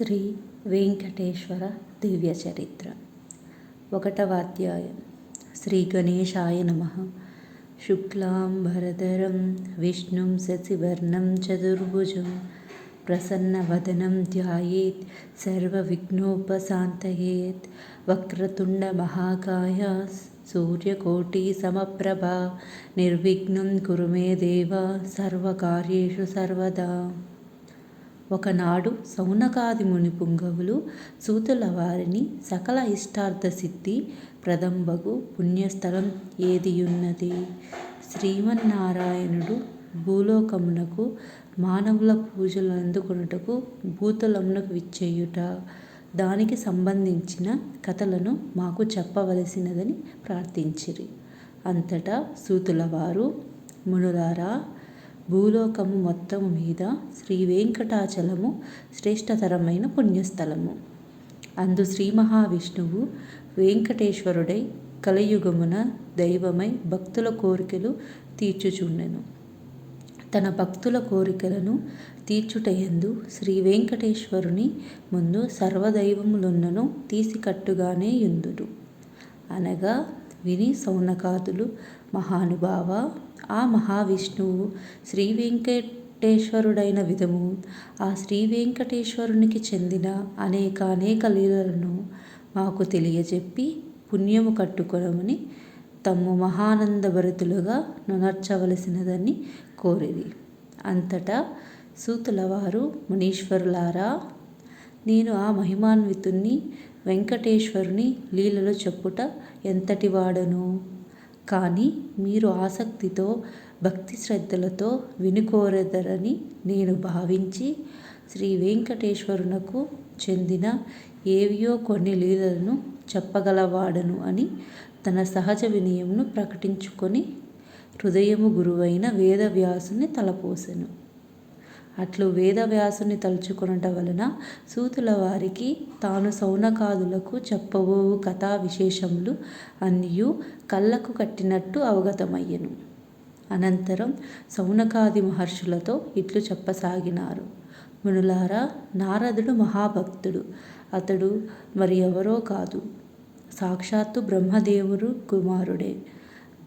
శ్రీ వెంకటేశ్వర దివ్య చరిత్ర ఒకటవ అధ్యాయం శ్రీ గణేశాయ నమ శుక్లాంబరధరం విష్ణుం శశివర్ణం చతుర్భుజం ప్రసన్నవదనం ధ్యాయేత్ సర్వవిఘ్నోపశాంతయేత్ వక్రతుండ మహాకాయ సూర్యకోటి సమప్రభా నిర్విఘ్నం కురు మే దేవ సర్వకార్యేషు సర్వదా ఒకనాడు సౌనకాది ముని పుంగవులు సూతుల వారిని సకల ఇష్టార్థ సిద్ధి ప్రదంబగు పుణ్యస్థలం ఏదియున్నది? శ్రీమన్నారాయణుడు భూలోకమునకు మానవుల పూజలు అందుకొనుటకు భూతలమునకు విచ్చేయుట. దానికి సంబంధించిన కథలను మాకు చెప్పవలసినదని ప్రార్థించిరి. అంతటా సూతుల వారు మునులారా భూలోకము మొత్తము మీద శ్రీ వెంకటాచలము శ్రేష్టతరమైన పుణ్యస్థలము. అందు శ్రీ మహావిష్ణువు వెంకటేశ్వరుడై కలియుగమున దైవమై భక్తుల కోరికలు తీర్చుచుండెను. తన భక్తుల కోరికలను తీర్చుటయందు శ్రీ వెంకటేశ్వరుని ముందు సర్వదైవములున్నను తీసికట్టుగానే యుందుడు అనగా విని సౌనకాదులు మహానుభావ ఆ మహావిష్ణువు శ్రీ వెంకటేశ్వరుడైన విధము. ఆ శ్రీ వెంకటేశ్వరునికి చెందిన అనేక అనేక లీలలను మాకు తెలియజెప్పి పుణ్యము కట్టుకొనమని తమ్ము మహానందభరితులుగా నునర్చవలసినదని కోరిది అంతటా సూతుల వారు మునీశ్వరులారా నేను ఆ మహిమాన్వితుణ్ణి వెంకటేశ్వరుని లీలలు చెప్పుట ఎంతటి వాడను? కానీ మీరు ఆసక్తితో భక్తి శ్రద్ధలతో వినుకోరెదరని నేను భావించి శ్రీ వెంకటేశ్వరునకు చెందిన ఏవియో కొన్ని లీలలను చెప్పగలవాడను అని తన సహజ వినయంను ప్రకటించుకొని హృదయము గురువైన వేదవ్యాసుని తలపోసెను. అట్లు వేదవ్యాసుని తలుచుకొనుట వలన సూతుల వారికి తాను సౌనకాదులకు చెప్పబోవు కథా విశేషములు అన్నియు కళ్ళకు కట్టినట్టు అవగతమయ్యెను. అనంతరం సౌనకాది మహర్షులతో ఇట్లు చెప్పసాగినారు. మునులారా నారదుడు మహాభక్తుడు అతడు మరి ఎవరో కాదు. సాక్షాత్తు బ్రహ్మదేవుడు కుమారుడే.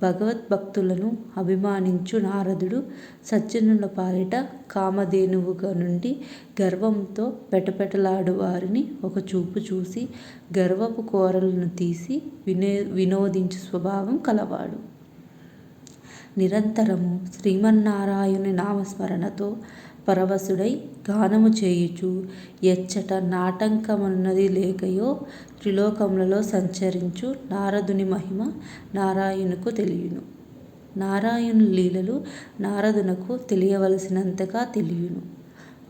భగవద్భక్తులను అభిమానించు నారదుడు సజ్జనుల పాలిట కామధేనువుగా నుండి గర్వంతో పెటపెటలాడు వారిని ఒక చూపు చూసి గర్వపు కోరలను తీసి వినో వినోదించు స్వభావం కలవాడు. నిరంతరము శ్రీమన్నారాయణుని నామస్మరణతో పరవశుడై గానము చేయుచు. ఎచ్చట నాటంకమున్నది లేకయో త్రిలోకములలో సంచరించు నారదుని మహిమ నారాయణుకు తెలియును. నారాయణు లీలలు నారదునకు తెలియవలసినంతగా తెలియును.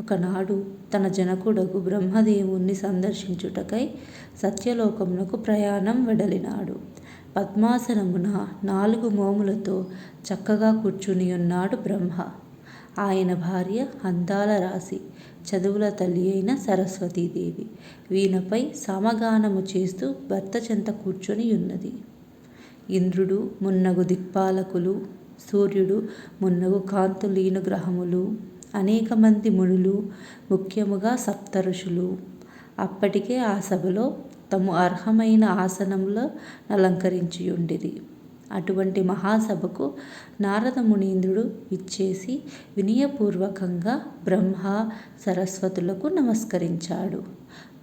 ఒకనాడు తన జనకుడకు బ్రహ్మదేవుణ్ణి సందర్శించుటకై సత్యలోకమునకు ప్రయాణం వెడలినాడు. పద్మాసనమున నాలుగు మోములతో చక్కగా కూర్చుని ఉన్నాడు బ్రహ్మ. ఆయన భార్య అందాల రాశి చదువుల తల్లి అయిన సరస్వతీదేవి. వీణపై సమగానము చేస్తూ భర్త చెంత కూర్చొని ఉన్నది. ఇంద్రుడు మున్నగు దిక్పాలకులు సూర్యుడు మున్నగు కాంతులీన గ్రహములు అనేక మంది మునులు ముఖ్యముగా సప్తఋషులు అప్పటికే ఆ సభలో తము అర్హమైన ఆసనములో ఉండేది అటువంటి మహాసభకు నారద మునీంద్రుడు ఇచ్చేసి వినయపూర్వకంగా బ్రహ్మ సరస్వతులకు నమస్కరించాడు.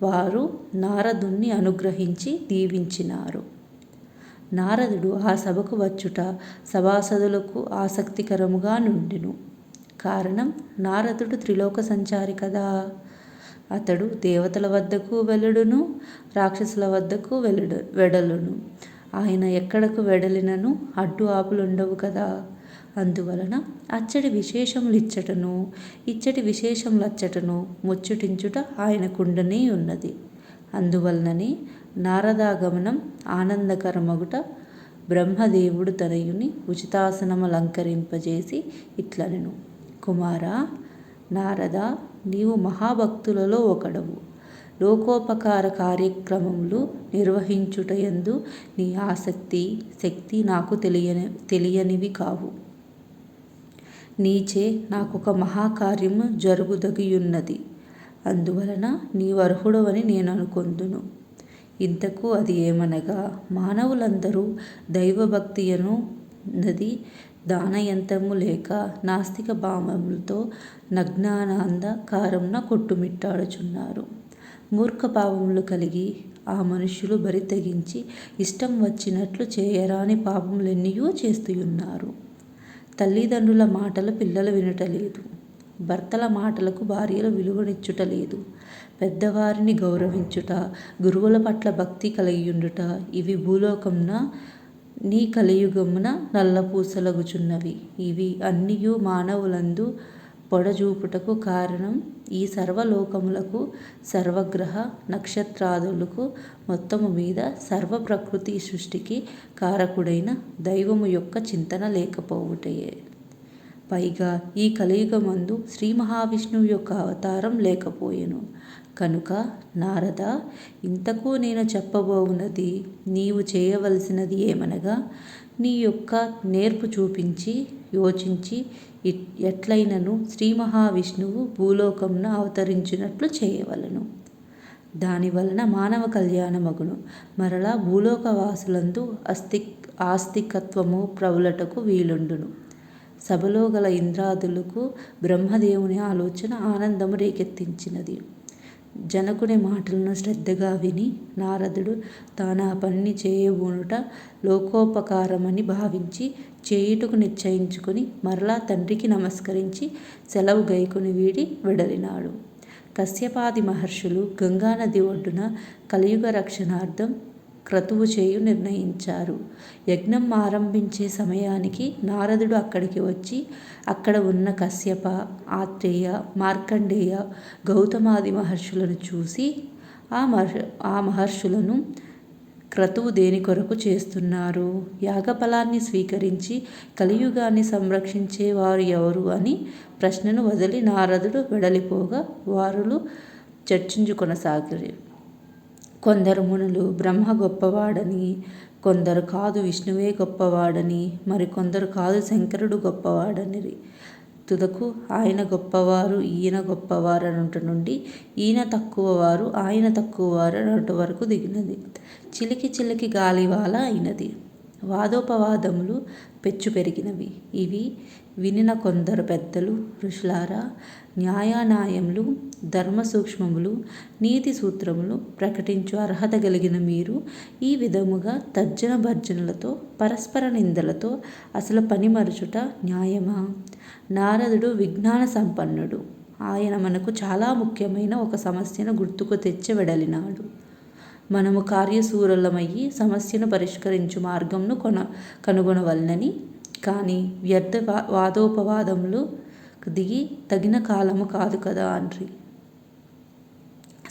వారు నారదుణ్ణి అనుగ్రహించి దీవించినారు. నారదుడు ఆ సభకు వచ్చుట సభాసదులకు ఆసక్తికరముగా నుండెను. కారణం నారదుడు త్రిలోక సంచారి కదా. అతడు దేవతల వద్దకు వెలుడును రాక్షసుల వద్దకు వెళ్ళుడు వెడలును. ఆయన ఎక్కడకు వెడలినను అడ్డు ఆపులుండవు కదా. అందువలన అచ్చటి విశేషములు ఇచ్చటను ఇచ్చటి విశేషములు అచ్చటను ముచ్చటించుట ఆయనకుండనే ఉన్నది. అందువలననే నారదాగమనం ఆనందకరమగుట బ్రహ్మదేవుడు తనయుని ఉచితాసనమలంకరింపజేసి ఇట్లనెను. కుమారా నారద నీవు మహాభక్తులలో ఒకడవు. లోకోపకార కార్యక్రమములు నిర్వహించుటయందు నీ ఆసక్తి శక్తి నాకు తెలియని తెలియనివి కావు నీచే నాకొక మహాకార్యము జరుగుదగియున్నది అందువలన నీ అర్హుడవని నేను అనుకొందును. ఇంతకు అది ఏమనగా మానవులందరూ దైవభక్తియను నది దానయంత్రము లేక నాస్తిక భావములతో నజ్ఞానాంధ కొట్టుమిట్టాడుచున్నారు. మూర్ఖభావములు కలిగి ఆ మనుష్యులు బరి తెగించి ఇష్టం వచ్చినట్లు చేయరాని పాపములెన్నియో చేస్తున్నారు తల్లిదండ్రుల మాటలు పిల్లలు వినటలేదు భర్తల మాటలకు భార్యలు విలువనిచ్చుటలేదు. పెద్దవారిని గౌరవించుట, గురువుల పట్ల భక్తి కలిగియుండుట ఇవి భూలోకమున నీ కలియుగమున నల్లపూసలగుచున్నవి. ఇవి అన్నియు మానవులందు పొడజూపుటకు కారణం ఈ సర్వలోకములకు, సర్వగ్రహ నక్షత్రాదులకు మొత్తము మీద సర్వ ప్రకృతి సృష్టికి కారకుడైన దైవము యొక్క చింతన లేకపోవుటయే. పైగా ఈ కలియుగమందు శ్రీ మహావిష్ణువు యొక్క అవతారం లేకపోయెను. కనుక నారద ఇంతకు నేను చెప్పబోవున్నది నీవు చేయవలసినది ఏమనగా నీ యొక్క నేర్పు చూపించి యోచించి ఎట్లైనను శ్రీమహావిష్ణువు భూలోకమున అవతరించినట్లు చేయవలెను. దానివలన మానవ కళ్యాణమగును మరలా భూలోకవాసులందు ఆస్తికత్వము ప్రవులటకు వీలుండును. సభలో గల ఇంద్రాదులకు బ్రహ్మదేవుని ఆలోచన ఆనందము రేకెత్తించినది. జనకుని మాటలను శ్రద్ధగా విని నారదుడు తానా పనిని చేయబూనుట లోకోపకారమని భావించి చేయుటకు నిశ్చయించుకుని మరలా తండ్రికి నమస్కరించి సెలవు గైకుని వీడి వెడలినాడు. కశ్యపాది మహర్షులు గంగానది ఒడ్డున కలియుగ రక్షణార్థం క్రతువు చేయు నిర్ణయించారు. యజ్ఞం ఆరంభించే సమయానికి నారదుడు అక్కడికి వచ్చి అక్కడ ఉన్న కశ్యప, ఆత్రేయ, మార్కండేయ, గౌతమాది మహర్షులను చూసి ఆ మహర్షులను క్రతువు దేని కొరకు చేస్తున్నారు? యాగఫలాన్ని స్వీకరించి కలియుగాన్ని సంరక్షించే వారు ఎవరు అని ప్రశ్నను వదలి నారదుడు వెడలిపోగా వారులు చర్చించుకొనసాగారు కొందరు మునులు బ్రహ్మ గొప్పవాడని, కొందరు కాదు విష్ణువే గొప్పవాడని, మరికొందరు కాదు శంకరుడు గొప్పవాడనిరి. తుదకు ఆయన గొప్పవారు ఈయన గొప్పవారు అనుట నుండి ఈయన తక్కువవారు ఆయన తక్కువవారు అనుట వరకు దిగినది. చిలికి చిలికి గాలివాన అయినది. వాదోపవాదములు పెచ్చు పెరిగినవి. ఇవి వినిన కొందరు పెద్దలు ఋషులారా న్యాయాన్యాయములు, ధర్మసూక్ష్మములు, నీతి సూత్రములు ప్రకటించు అర్హత కలిగిన మీరు ఈ విధముగా తర్జన భర్జనలతో, పరస్పర నిందలతో అసలు పనిమరుచుట న్యాయమా? నారదుడు విజ్ఞాన సంపన్నుడు. ఆయన మనకు చాలా ముఖ్యమైన ఒక సమస్యను గుర్తుకు తెచ్చి వెడలినాడు. మనము కార్యశూరలమయ్యి సమస్యను పరిష్కరించు మార్గంను కొన కనుగొనవలనని. కానీ వ్యర్థ వాదోపవాదములు దిగి తగిన కాలము కాదు కదా అండ్రి.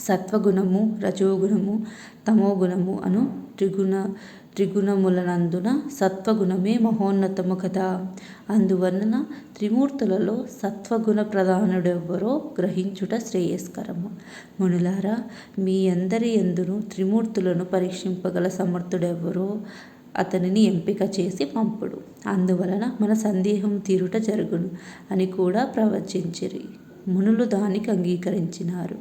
సత్వగుణము, రజోగుణము, తమోగుణము అను త్రిగుణ త్రిగుణములనందున సత్వగుణమే మహోన్నతము కదా. అందువలన త్రిమూర్తులలో సత్వగుణ ప్రధానుడెవ్వరో గ్రహించుట శ్రేయస్కరము. మునులారా మీ అందరి ఎందును త్రిమూర్తులను పరీక్షింపగల సమర్థుడెవ్వరో అతనిని ఎంపిక చేసి పంపుడు. అందువలన మన సందేహం తీరుట జరుగును అని కూడా ప్రవచించిరి. మునులు దానికి అంగీకరించినారు.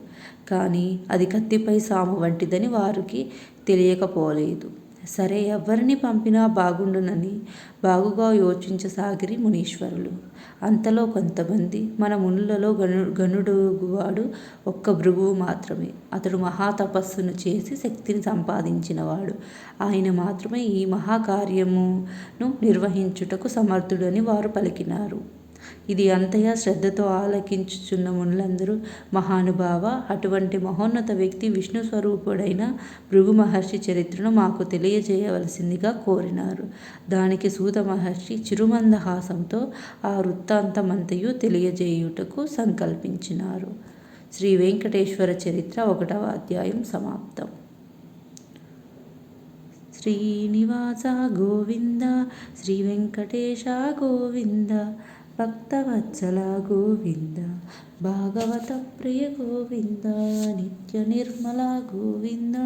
కానీ అది కత్తిపై సాము వంటిదని వారికి తెలియకపోలేదు. సరే ఎవరిని పంపినా బాగుండునని బాగుగా యోచించసాగిరి మునీశ్వరులు. అంతలో కొంతమంది మన మునులలో గను గనుడుగువాడు ఒక్క భృగువు మాత్రమే. అతడు మహాతపస్సును చేసి శక్తిని సంపాదించినవాడు. ఆయన మాత్రమే ఈ మహాకార్యమును నిర్వహించుటకు సమర్థుడని వారు పలికినారు. ఇది అంతయా శ్రద్ధతో ఆలకించుచున్న మునులందరూ మహానుభావ అటువంటి మహోన్నత వ్యక్తి విష్ణు స్వరూపుడైన భృగు మహర్షి చరిత్రను మాకు తెలియజేయవలసిందిగా కోరినారు. దానికి సూత మహర్షి చిరుమందహాసంతో ఆ వృత్తాంతమంతయు తెలియజేయుటకు సంకల్పించినారు. శ్రీ వెంకటేశ్వర చరిత్ర ఒకటవ అధ్యాయం సమాప్తం. శ్రీనివాస గోవింద శ్రీ వెంకటేశ గోవింద భక్తవత్సల గోవింద భాగవత ప్రియ గోవింద నిత్య నిర్మల గోవింద